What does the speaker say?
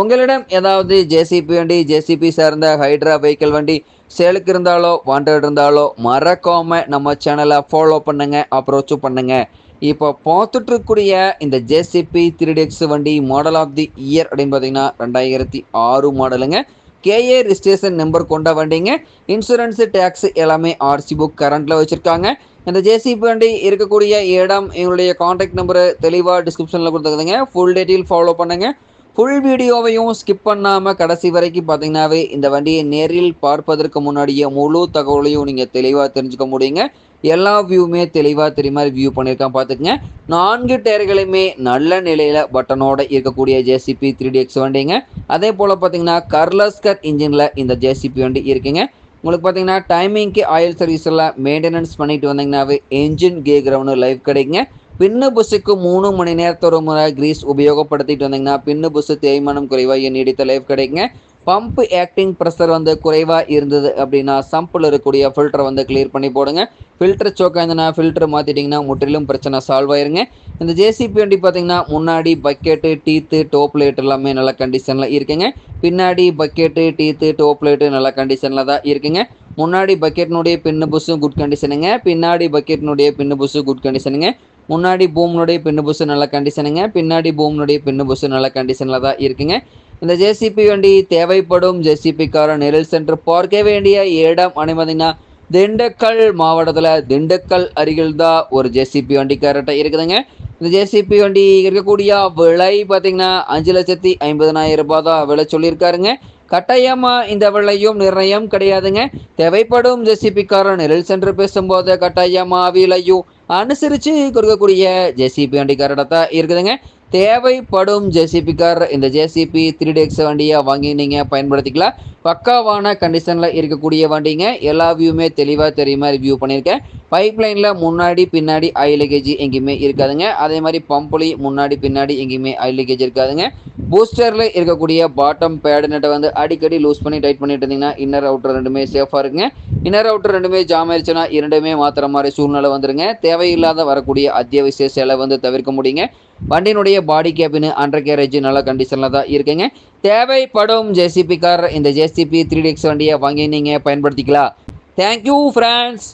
உங்களிடம் ஏதாவது ஜேசிபி வண்டி ஜேசிபி சார்ந்த ஹைட்ரா வெஹிக்கிள் வண்டி சேலுக்கு இருந்தாலோ வாண்டட் இருந்தாலோ மறக்காம நம்ம சேனலை ஃபாலோ பண்ணுங்க அப்ரோச்சும் பண்ணுங்க. இப்போ பார்த்துட்டு இருக்கக்கூடிய இந்த ஜேசிபி த்ரீ டெக்ஸ் வண்டி மாடல் ஆஃப் தி இயர் அப்படின்னு பார்த்தீங்கன்னா ரெண்டாயிரத்தி ஆறு மாடலுங்க கேஏ ரிஜிஸ்ட்ரேஷன் நம்பர் கொண்ட வண்டிங்க. இன்சூரன்ஸ் டேக்ஸ் எல்லாமே ஆர்சி புக் கரண்ட்டில் வச்சுருக்காங்க. இந்த ஜேசிபி வண்டி இருக்கக்கூடிய இடம் எங்களுடைய காண்டாக்ட் நம்பரு தெளிவாக டிஸ்கிரிப்ஷனில் கொடுத்துருக்குதுங்க. ஃபுல் டீட்டெயில் ஃபாலோ பண்ணுங்கள் ஃபுல் வீடியோவையும் ஸ்கிப் பண்ணாமல் கடைசி வரைக்கும் பார்த்தீங்கன்னாவே இந்த வண்டியை நேரில் பார்ப்பதற்கு முன்னாடியே முழு தகவலையும் நீங்கள் தெளிவாக தெரிஞ்சுக்க முடியுங்க. எல்லா வியூவுமே தெளிவாக தெரியுமா வியூ பண்ணியிருக்கான் பார்த்துக்குங்க. நான்கு டயர்களையுமே நல்ல நிலையில் பட்டனோட இருக்கக்கூடிய ஜேசிபி த்ரீ டி எக்ஸ் வண்டிங்க. அதே போல் பார்த்தீங்கன்னா கர்லஸ்கர் இன்ஜினில் இந்த ஜேசிபி வண்டி இருக்குங்க. உங்களுக்கு பார்த்தீங்கன்னா டைமிங்க்கு ஆயில் சர்வீஸ் எல்லாம் மெயின்டெனன்ஸ் பண்ணிட்டு வந்தீங்கன்னாவே என்ஜின் கே கிரவுண்டு லைஃப் கிடைக்குங்க. பின்னு புஸ்ஸுக்கு மூணு மணி நேரத்தொரு முறை கிரீஸ் உபயோகப்படுத்திட்டு வந்தீங்கன்னா பின்னு புஸ்ஸு தேய்மானம் குறைவாக நீடித்த லைஃப் கிடைக்குங்க. பம்ப் ஆக்டிங் ப்ரெஷர் வந்து குறைவாக இருந்தது அப்படின்னா சம்பில் இருக்கக்கூடிய ஃபில்டரை வந்து கிளியர் பண்ணி போடுங்க. ஃபில்டர் சோக்காக இருந்ததுன்னா ஃபில்டர் மாற்றிட்டிங்கன்னா முற்றிலும் பிரச்சனை சால்வ் ஆயிருங்க. இந்த ஜேசிபி வண்டி பார்த்தீங்கன்னா முன்னாடி பக்கெட்டு டீத்து டோப் லைட் எல்லாமே நல்ல கண்டிஷனில் இருக்குங்க. பின்னாடி பக்கெட்டு டீத்து டோப் லைட்டு நல்ல கண்டிஷனில் தான் இருக்குங்க. முன்னாடி பக்கெட்னுடைய பின்னு புஸ்ஸும் குட் கண்டிஷனுங்க பின்னாடி பக்கெட்னுடைய பின்னு புஸ்ஸும் குட் கண்டிஷனுங்க முன்னாடி பூம்னுடைய பின்னு புஸ்ஸு நல்ல கண்டிஷனுங்க பின்னாடி பூம்னுடைய பின்னு புஸ்ஸு நல்ல கண்டிஷனில் தான் இருக்குங்க. இந்த ஜேசிபி வண்டி தேவைப்படும் ஜேசிபிக்கார நெரில் சென்டர் பார்க்க வேண்டிய இடம் அனுமதினா திண்டுக்கல் மாவட்டத்தில் திண்டுக்கல் அருகில் தான் ஒரு ஜேசிபி வண்டி கரெக்டாக இருக்குதுங்க. இந்த ஜேசிபி வண்டி இருக்கக்கூடிய விலை பார்த்தீங்கன்னா அஞ்சு லட்சத்தி ஐம்பதனாயிரம் ரூபாய் தான் விலை சொல்லியிருக்காருங்க. கட்டாயமாக இந்த விலையும் நிர்ணயம் கிடையாதுங்க. தேவைப்படும் ஜேசிபிக்காரன் நெரில் சென்று பேசும்போது கட்டாயமாக விலையும் அனுசரித்து கொடுக்கக்கூடிய ஜேசிபி வண்டிக்காரோட தான் இருக்குதுங்க. தேவைப்படும் ஜேசிபி கார் இந்த ஜேசிபி த்ரீ டேக்ஸ் வண்டியை வாங்கி நீங்கள் பயன்படுத்திக்கலாம். பக்காவான கண்டிஷனில் இருக்கக்கூடிய வண்டிங்க. எல்லா வியூமே தெளிவாக தெரியுமா ரிவ்யூ பண்ணியிருக்கேன். பைப் லைனில் முன்னாடி பின்னாடி ஆயில் லீக்கேஜ் எங்கேயுமே இருக்காதுங்க. அதே மாதிரி பம்புலி முன்னாடி பின்னாடி எங்கேயுமே ஆயில் லீக்கேஜ் இருக்காதுங்க. பூஸ்டரில் இருக்கக்கூடிய பாட்டம் பேடு நெட்டை வந்து அடிக்கடி லூஸ் பண்ணி டைட் பண்ணிட்டு இருந்தீங்கன்னா இன்னர் அவுட்டர் ரெண்டுமே சேஃபாக இருக்குங்க. இன்னர் அவுட்டர் ரெண்டுமே ஜாம் ஆயிடுச்சுன்னா இரண்டுமே மாத்திர மாதிரி சூழ்நிலை வந்துருங்க. தேவையில்லாத வரக்கூடிய அத்தியாவசிய செலவு வந்து தவிர்க்க முடியுங்க. வண்டியினுடைய பாடி கேபின் அண்டர் கேரேஜ் நல்ல கண்டிஷனில் தான் இருக்குங்க. தேவைப்படும் ஜேசிபி கார் இந்த ஜேசிபி த்ரீ டிஎக்ஸ் வண்டியை வாங்கி நீங்கள் பயன்படுத்திக்கலாம். Thank you friends